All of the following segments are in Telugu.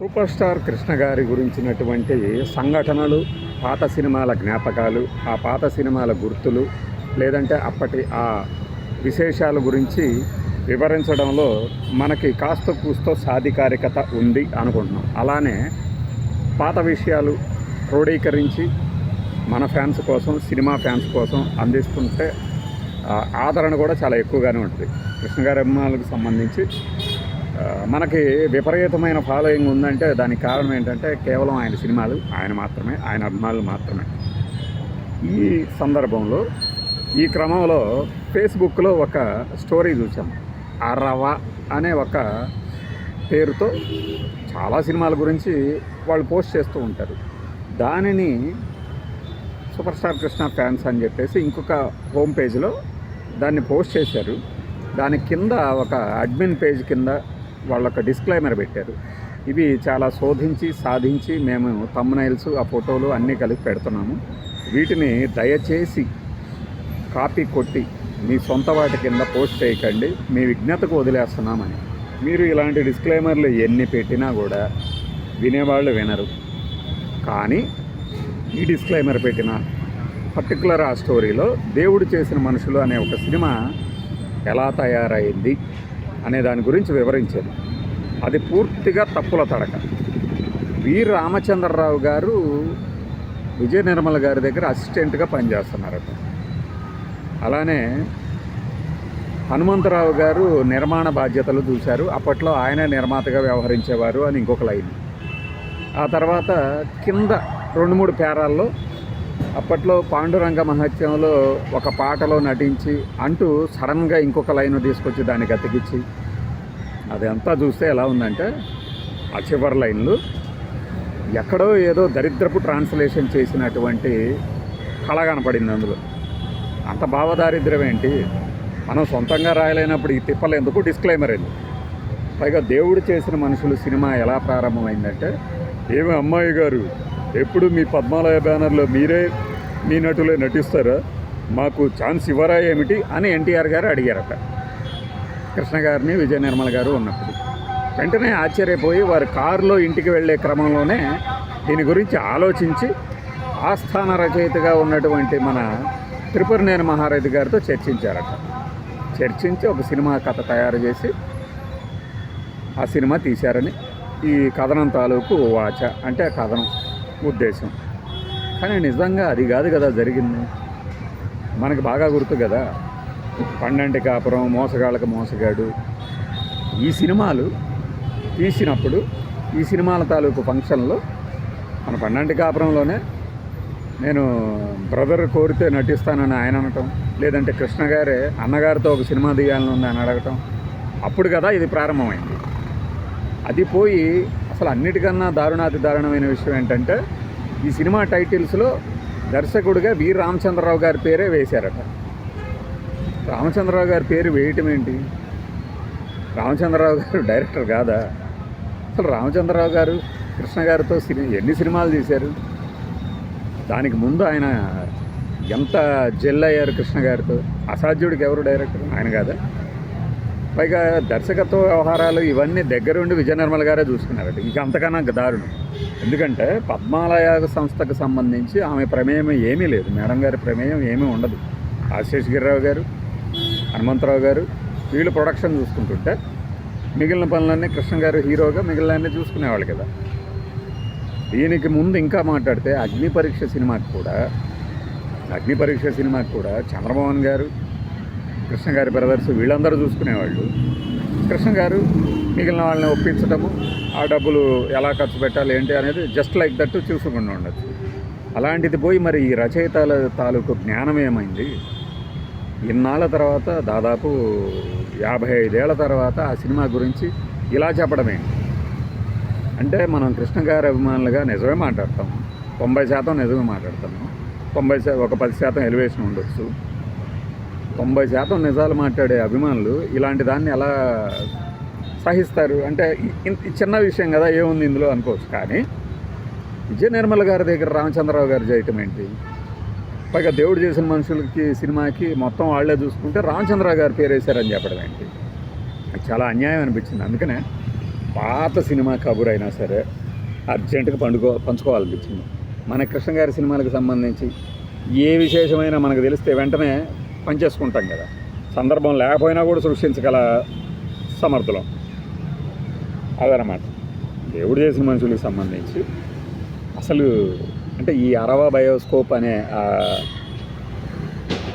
సూపర్ స్టార్ కృష్ణ గారి గురించినటువంటి సంఘటనలు పాత సినిమాల జ్ఞాపకాలు ఆ పాత సినిమాల గుర్తులు లేదంటే అప్పటి ఆ విశేషాల గురించి వివరించడంలో మనకి కాస్త కూస్తో సాధికారికత ఉంది అనుకుంటున్నాం. అలానే పాత విషయాలు క్రోడీకరించి మన ఫ్యాన్స్ కోసం సినిమా ఫ్యాన్స్ కోసం అందిస్తుంటే ఆ, ఆదరణ కూడా చాలా ఎక్కువగానే ఉంటుంది. కృష్ణ గారి అభిమానులకు సంబంధించి మనకి విపరీతమైన ఫాలోయింగ్ ఉందంటే దానికి కారణం ఏంటంటే కేవలం ఆయన సినిమాలు ఆయన మాత్రమే ఆయన అభిమానులు మాత్రమే. ఈ సందర్భంలో ఈ క్రమంలో ఫేస్బుక్లో ఒక స్టోరీ చూసాం అరవ అనే ఒక పేరుతో చాలా సినిమాల గురించి వాళ్ళు పోస్ట్ చేస్తూ ఉంటారు. దానిని సూపర్ స్టార్ కృష్ణ ఫ్యాన్స్ అని చెప్పేసి ఇంకొక హోమ్ పేజ్లో దాన్ని పోస్ట్ చేశారు. దాని కింద ఒక అడ్మిన్ పేజ్ కింద వాళ్ళు ఒక డిస్క్లైమర్ పెట్టారు. ఇవి చాలా శోధించి సాధించి మేము తమ్నైల్స్ ఆ ఫోటోలు అన్నీ కలిపి పెడుతున్నాము. వీటిని దయచేసి కాపీ కొట్టి మీ సొంత వాటి కింద పోస్ట్ చేయకండి. మీ విజ్ఞతకు వదిలేస్తున్నామని. మీరు ఇలాంటి డిస్క్లైమర్లు ఎన్ని పెట్టినా కూడా వినేవాళ్ళు వినరు. కానీ ఈ డిస్క్లైమర్ పెట్టిన పర్టికులర్ ఆ స్టోరీలో దేవుడు చేసిన మనుషులు అనే ఒక సినిమా ఎలా తయారైంది? అనే దాని గురించి వివరించారు అది పూర్తిగా తప్పుల తడక. వి. రామచంద్రరావు గారు విజయ నిర్మల గారి దగ్గర అసిస్టెంట్గా పనిచేస్తున్నారట అలానే హనుమంతరావు గారు నిర్మాణ బాధ్యతలు చూశారు. అప్పట్లో ఆయన నిర్మాతగా వ్యవహరించేవారు అని ఇంకొక లైన్. ఆ తర్వాత కింద రెండు మూడు పేరాల్లో అప్పట్లో పాండురంగ మహత్యంలో ఒక పాటలో నటించి అంటూ సడన్గా ఇంకొక లైన్ తీసుకొచ్చి దానికి అతికిచ్చి అదంతా చూస్తే ఎలా ఉందంటే ఆ చివరి లైన్లు ఎక్కడో ఏదో దరిద్రపు ట్రాన్స్లేషన్ చేసినటువంటి కళ కనపడింది అందులో. అంత భావదారిద్ర్యం ఏంటి? మనం సొంతంగా రాయలేనప్పుడు ఈ తిప్పలు ఎందుకు? డిస్క్లైమర్ ఎందుకు పైగా దేవుడు చేసిన మనుషులు సినిమా ఎలా ప్రారంభమైందంటే ఏమి అమ్మాయి గారు ఎప్పుడు మీ పద్మాలయ బ్యానర్లో మీరే మీ నటులే నటిస్తారా? మాకు ఛాన్స్ ఇవ్వరా ఏమిటి అని ఎన్టీఆర్ గారు అడిగారట. కృష్ణ గారిని విజయ నిర్మల గారు ఉన్నప్పుడు. వెంటనే ఆశ్చర్యపోయి వారు కారులో ఇంటికి వెళ్ళే క్రమంలోనే దీని గురించి ఆలోచించి ఆస్థాన రచయితగా ఉన్నటువంటి మన త్రిపురనేని మహారాజు గారితో చర్చించారట. చర్చించి ఒక సినిమా కథ తయారు చేసి ఆ సినిమా తీశారని ఈ కథనం తాలూకు వాచ అంటే ఆ కథనం ఉద్దేశం. కానీ నిజంగా అది కాదు కదా జరిగింది. మనకు బాగా గుర్తు కదా పండంటి కాపురం మోసగాళ్ళకి మోసగాడు. ఈ సినిమాలు తీసినప్పుడు ఈ సినిమాల తాలూకు ఫంక్షన్లో మన పండంటి కాపురంలోనే నేను బ్రదర్ కోరితే నటిస్తానని ఆయన అనటం లేదంటే కృష్ణ గారే అన్నగారితో ఒక సినిమా తీయాలని ఉంది అని అడగటం అప్పుడు కదా ఇది ప్రారంభమైంది. అది పోయి అసలు అన్నిటికన్నా దారుణాతి దారుణమైన విషయం ఏంటంటే ఈ సినిమా టైటిల్స్లో దర్శకుడిగా వి. రామచంద్రరావు గారి పేరే వేశారట. రామచంద్రరావు గారి పేరు వేయటం ఏంటి? రామచంద్రరావు గారు డైరెక్టర్ కాదా? అసలు రామచంద్రరావు గారు కృష్ణ గారితో సిని ఎన్ని సినిమాలు తీశారు? దానికి ముందు ఆయన ఎంత జెల్ అయ్యారు కృష్ణ గారితో? అసాధ్యుడికి ఎవరు డైరెక్టర్? ఆయన కాదా? పైగా దర్శకత్వ వ్యవహారాలు ఇవన్నీ దగ్గరుండి విజయ గారే చూసుకున్నారట. ఇంకంతకన్నా దారుణం. ఎందుకంటే పద్మాలయ సంస్థకు సంబంధించి ఆమె ప్రమేయం ఏమీ లేదు. మేడం గారి ప్రమేయం ఏమీ ఉండదు. ఆశేష్ గిరిరావు గారు హనుమంతరావు గారు వీళ్ళు ప్రొడక్షన్ చూసుకుంటుంటే మిగిలిన పనులన్నీ కృష్ణ గారు హీరోగా మిగిలినన్నీ చూసుకునేవాళ్ళు కదా. దీనికి ముందు ఇంకా మాట్లాడితే అగ్ని పరీక్ష సినిమాకి కూడా అగ్ని పరీక్ష సినిమాకి కూడా చంద్రమోహన్ గారు కృష్ణ గారి బ్రదర్స్ వీళ్ళందరూ చూసుకునేవాళ్ళు. కృష్ణ గారు మిగిలిన వాళ్ళని ఒప్పించడము ఆ డబ్బులు ఎలా ఖర్చు పెట్టాలి ఏంటి అనేది జస్ట్ లైక్ దట్ చూసుకుండా ఉండొచ్చు. అలాంటిది పోయి మరి ఈ రచయితల తాలూకు జ్ఞానం ఏమైంది? ఇన్నాళ్ళ తర్వాత దాదాపు యాభై ఐదేళ్ళ తర్వాత ఆ సినిమా గురించి ఇలా చెప్పడమే అంటే మనం కృష్ణ గారి అభిమానులుగా నిజమే మాట్లాడతాము తొంభై శాతం నిజమే మాట్లాడతాము. తొంభై ఒక పది శాతం ఎలివేషన్ ఉండొచ్చు. తొంభై శాతం నిజాలు మాట్లాడే అభిమానులు ఇలాంటి దాన్ని ఎలా సహిస్తారు? అంటే చిన్న విషయం కదా ఏముంది ఇందులో అనుకోవచ్చు. కానీ విజయ నిర్మల గారి దగ్గర రామచంద్రరావు గారు చేయటం ఏంటి? పైగా దేవుడు చేసిన మనుషులకి సినిమాకి మొత్తం వాళ్ళే చూసుకుంటే రామచంద్రరావు గారి పేరు వేశారని చెప్పడం ఏంటి? చాలా అన్యాయం అనిపించింది. అందుకనే పాత సినిమా కబుర్ అయినా సరే అర్జెంటుగా పండుకో పంచుకోవాలనిపించింది. మన కృష్ణ గారి సినిమాలకు సంబంధించి ఏ విశేషమైనా మనకు తెలిస్తే వెంటనే పనిచేసుకుంటాం కదా. సందర్భం లేకపోయినా కూడా సృష్టించగల సమర్థులం. అదనమాట దేవుడు చేసిన మనుషులకు సంబంధించి అసలు అంటే ఈ అరవ బయోస్కోప్ అనే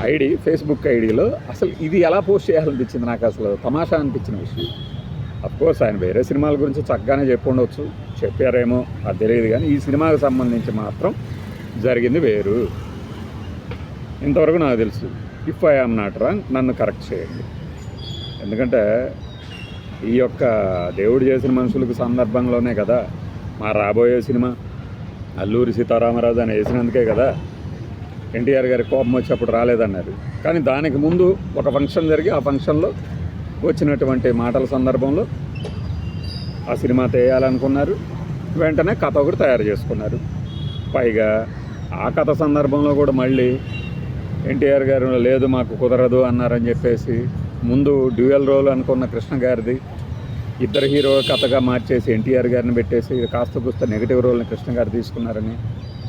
ఐడి ఫేస్బుక్ ఐడిలో అసలు ఇది ఎలా పోస్ట్ చేయాలనిపించింది నాకు అసలు? తమాషా అనిపించిన విషయం. అఫ్ కోర్స్ ఆయన వేరే సినిమాల గురించి చక్కగానే చెప్పి చెప్పారేమో అది తెలియదు కానీ ఈ సినిమాకి సంబంధించి మాత్రం జరిగింది వేరు. ఇంతవరకు నాకు తెలుసు. If I am not wrong నన్ను కరెక్ట్ చేయండి. ఎందుకంటే ఈ యొక్క దేవుడు చేసిన మనుషులకు సందర్భంలోనే కదా మా రాబోయే సినిమా. అల్లూరి సీతారామరాజు అని వేసినందుకే కదా ఎన్టీఆర్ గారి కోపం వచ్చేప్పుడు రాలేదన్నారు. కానీ దానికి ముందు ఒక ఫంక్షన్ జరిగి ఆ ఫంక్షన్లో వచ్చినటువంటి మాటల సందర్భంలో ఆ సినిమా తీయాలనుకున్నారు. వెంటనే కథ ఒకటి తయారు చేసుకున్నారు. పైగా ఆ కథ సందర్భంలో కూడా మళ్ళీ ఎన్టీఆర్ గారు లేదు మాకు కుదరదు అన్నారని చెప్పేసి ముందు డ్యూయల్ రోల్ అనుకున్న కృష్ణ గారిది. ఇద్దరు హీరో కథగా మార్చేసి ఎన్టీఆర్ గారిని పెట్టేసి కాస్త కూస్త నెగిటివ్ రోల్ని కృష్ణ గారు తీసుకున్నారని.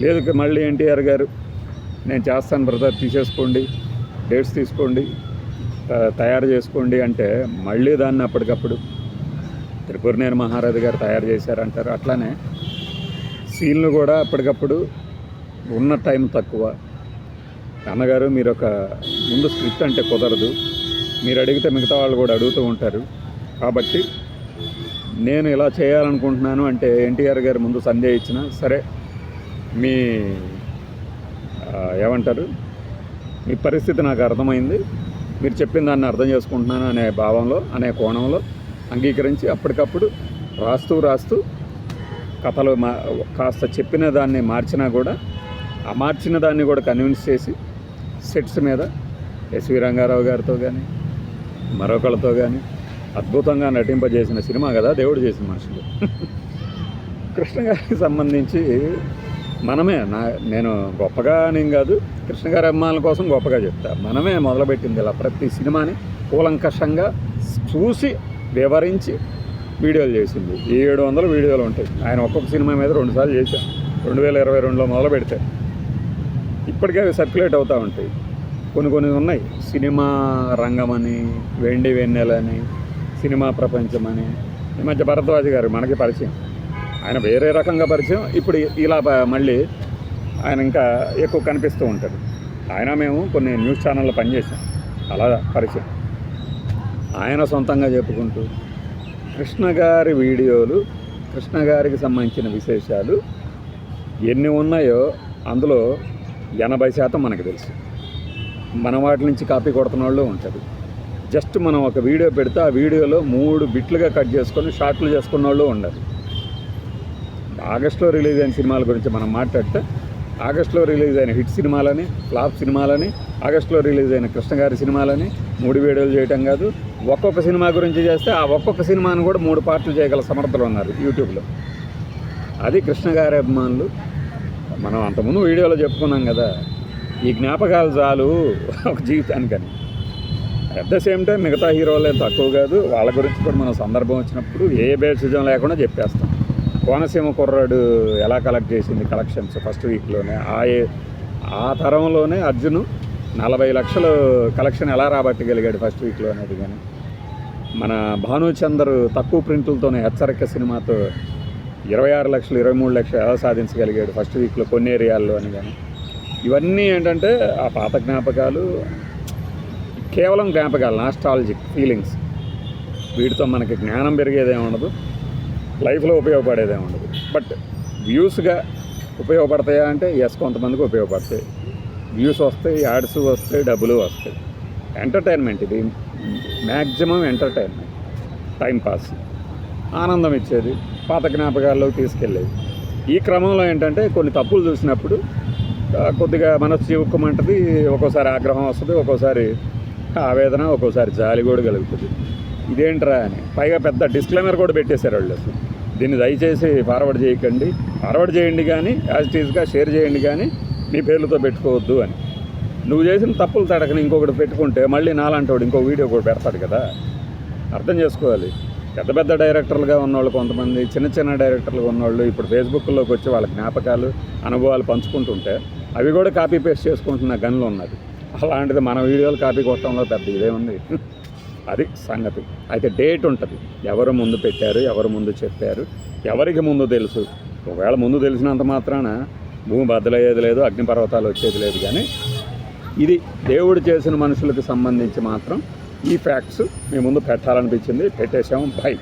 లేదు మళ్ళీ ఎన్టీఆర్ గారు నేను చేస్తాను బ్రదర్ తీసేసుకోండి డేట్స్ తీసుకోండి తయారు చేసుకోండి అంటే మళ్ళీ దాన్ని అప్పటికప్పుడు త్రిపురనేని మహారాజు గారు తయారు చేశారంటారు. అట్లానే సీన్లు కూడా అప్పటికప్పుడు ఉన్న టైం తక్కువ. అన్నగారు మీరు ఒక ముందు స్క్రిప్ట్ అంటే కుదరదు. మీరు అడిగితే మిగతా వాళ్ళు కూడా అడుగుతూ ఉంటారు. కాబట్టి నేను ఇలా చేయాలనుకుంటున్నాను అంటే ఎన్టీఆర్ గారు ముందు సందేహం ఇచ్చిన సరే మీ ఏమంటారు మీ పరిస్థితి నాకు అర్థమైంది. మీరు చెప్పిన దాన్ని అర్థం చేసుకుంటున్నాను అనే భావంలో అనే కోణంలో అంగీకరించి అప్పటికప్పుడు రాస్తూ రాస్తూ కథలు మా కాస్త చెప్పిన దాన్ని మార్చినా కూడా ఆ మార్చిన దాన్ని కూడా కన్విన్స్ చేసి సెట్స్ మీద ఎస్వి రంగారావు గారితో కానీ మరొకళ్ళతో కానీ అద్భుతంగా నటింపజేసిన సినిమా కదా దేవుడు చేసిన మనుషులు. కృష్ణ గారికి సంబంధించి మనమే నా నేను గొప్పగా నేను కాదు కృష్ణ గారి అభిమానుల కోసం గొప్పగా చెప్తా. మనమే మొదలుపెట్టింది ఇలా ప్రతి సినిమాని కూలంకషంగా చూసి వివరించి వీడియోలు చేసింది. ఏడు వందల వీడియోలు ఉంటాయి. ఆయన ఒక్కొక్క సినిమా మీద రెండుసార్లు చేశాం రెండు వేల ఇరవై రెండులో మొదలు పెడితే ఇప్పటికే అవి సర్క్యులేట్ అవుతూ ఉంటాయి. కొన్ని కొన్ని ఉన్నాయి. సినిమా రంగం అని వెండి వెన్నెలని సినిమా ప్రపంచం అని ఈ మధ్య భరద్వాజ్ గారు మనకి పరిచయం. ఆయన వేరే రకంగా పరిచయం. ఇప్పుడు ఇలా మళ్ళీ ఆయన ఇంకా ఎక్కువ కనిపిస్తూ ఉంటారు. ఆయన మేము కొన్ని న్యూస్ ఛానల్లో పనిచేసాం. అలా పరిచయం. ఆయన సొంతంగా చెప్పుకుంటూ కృష్ణ గారి వీడియోలు కృష్ణ గారికి సంబంధించిన విశేషాలు ఎన్ని ఉన్నాయో అందులో ఎనభై శాతం మనకు తెలుసు. మన వాటి నుంచి కాపీ కొడుతున్న వాళ్ళు ఉంటారు జస్ట్ మనం ఒక వీడియో పెడితే ఆ వీడియోలో మూడు బిట్లుగా కట్ చేసుకొని షార్ట్లు చేసుకున్న వాళ్ళు ఉండరు ఆగస్టులో రిలీజ్ అయిన సినిమాల గురించి మనం మాట్లాడితే ఆగస్టులో రిలీజ్ అయిన హిట్ సినిమాలని ఫ్లాప్ సినిమాలని ఆగస్టులో రిలీజ్ అయిన కృష్ణ గారి సినిమాలని మూడు వీడియోలు చేయటం కాదు. ఒక్కొక్క సినిమా గురించి చేస్తే ఆ ఒక్కొక్క సినిమాను కూడా మూడు పార్ట్లు చేయగల సమర్థులు ఉన్నారు యూట్యూబ్లో. అది కృష్ణ గారి అభిమానులు మనం అంతకుముందు వీడియోలో చెప్పుకున్నాం కదా ఈ జ్ఞాపకాలు చాలు ఒక జీవితానికని. అట్ ద సేమ్ టైం మిగతా హీరోలు ఏం తక్కువ కాదు వాళ్ళ గురించి కూడా మనం సందర్భం వచ్చినప్పుడు ఏ బేసిజం లేకుండా చెప్పేస్తాం. కోనసీమ కుర్రాడు ఎలా కలెక్ట్ చేసింది కలెక్షన్స్ ఫస్ట్ వీక్లోనే ఆ ఏ- ఆ తరంలోనే అర్జున్ నలభై లక్షలు కలెక్షన్ ఎలా రాబట్టగలిగాడు ఫస్ట్ వీక్లో అనేది కానీ మన భానుచందర్ తక్కువ ప్రింట్లతోనే హెచ్చరిక సినిమాతో ఇరవై ఆరు లక్షలు ఇరవై మూడు లక్షలు ఎలా సాధించగలిగాడు ఫస్ట్ వీక్లో కొన్ని ఏరియాల్లో అని కానీ. ఇవన్నీ ఏంటంటే ఆ పాత జ్ఞాపకాలు కేవలం జ్ఞాపకాలు నాస్టాలజిక్ ఫీలింగ్స్ వీటితో మనకి జ్ఞానం పెరిగేదే ఉండదు లైఫ్లో ఉపయోగపడేదే ఉండదు. బట్ వ్యూస్గా ఉపయోగపడతాయా అంటే ఎస్ కొంతమందికి ఉపయోగపడతాయి. వ్యూస్ వస్తాయి యాడ్స్ వస్తాయి డబ్బులు వస్తాయి. ఎంటర్టైన్మెంట్ ఇది మ్యాక్సిమం ఎంటర్టైన్మెంట్ టైం పాస్ ఆనందం ఇచ్చేది. పాత జ్ఞాపకాల్లోకి తీసుకెళ్ళేవి. ఈ క్రమంలో ఏంటంటే కొన్ని తప్పులు చూసినప్పుడు కొద్దిగా మనసు చివుక్కమంటది ఒక్కోసారి ఆగ్రహం వస్తుంది ఒక్కోసారి ఆవేదన ఒక్కోసారి జాలి కూడా కలుగుతుంది. ఇదేంట్రా అని. పైగా పెద్ద డిస్క్లైమర్ కూడా పెట్టేశారు వాళ్ళు అసలు. దీన్ని దయచేసి ఫార్వర్డ్ చేయకండి. ఫార్వర్డ్ చేయండి కానీ యాజ్ ఇట్ ఈజ్గా షేర్ చేయండి కానీ మీ పేర్లతో పెట్టుకోవద్దు అని. నువ్వు చేసిన తప్పులు తడకని ఇంకొకటి పెట్టుకుంటే మళ్ళీ నాలాంటోడు ఇంకో వీడియో కూడా పెడతాడు కదా. అర్థం చేసుకోవాలి. పెద్ద పెద్ద డైరెక్టర్లుగా ఉన్నవాళ్ళు కొంతమంది చిన్న చిన్న డైరెక్టర్లుగా ఉన్నవాళ్ళు ఇప్పుడు ఫేస్బుక్లోకి వచ్చి వాళ్ళ జ్ఞాపకాలు అనుభవాలు పంచుకుంటుంటే అవి కూడా కాపీ పేస్ట్ చేసుకుంటున్న గన్లు ఉన్నది అలాంటిది మన వీడియోలు కాపీ కొట్టడంలో పెద్ద ఇదే ఉంది. అది సంగతి. అయితే డేట్ ఉంటుంది. ఎవరు ముందు పెట్టారు ఎవరు ముందు చెప్పారు ఎవరికి ముందు తెలుసు? ఒకవేళ ముందు తెలిసినంత మాత్రాన భూమి బద్దలయ్యేది లేదు అగ్నిపర్వతాలు వచ్చేది లేదు కానీ ఇది దేవుడు చేసిన మనుషులకు సంబంధించి మాత్రం ఈ ఫ్యాక్ట్స్ మీ ముందు పెట్టాలనిపించింది. పెట్టేశాము. బై.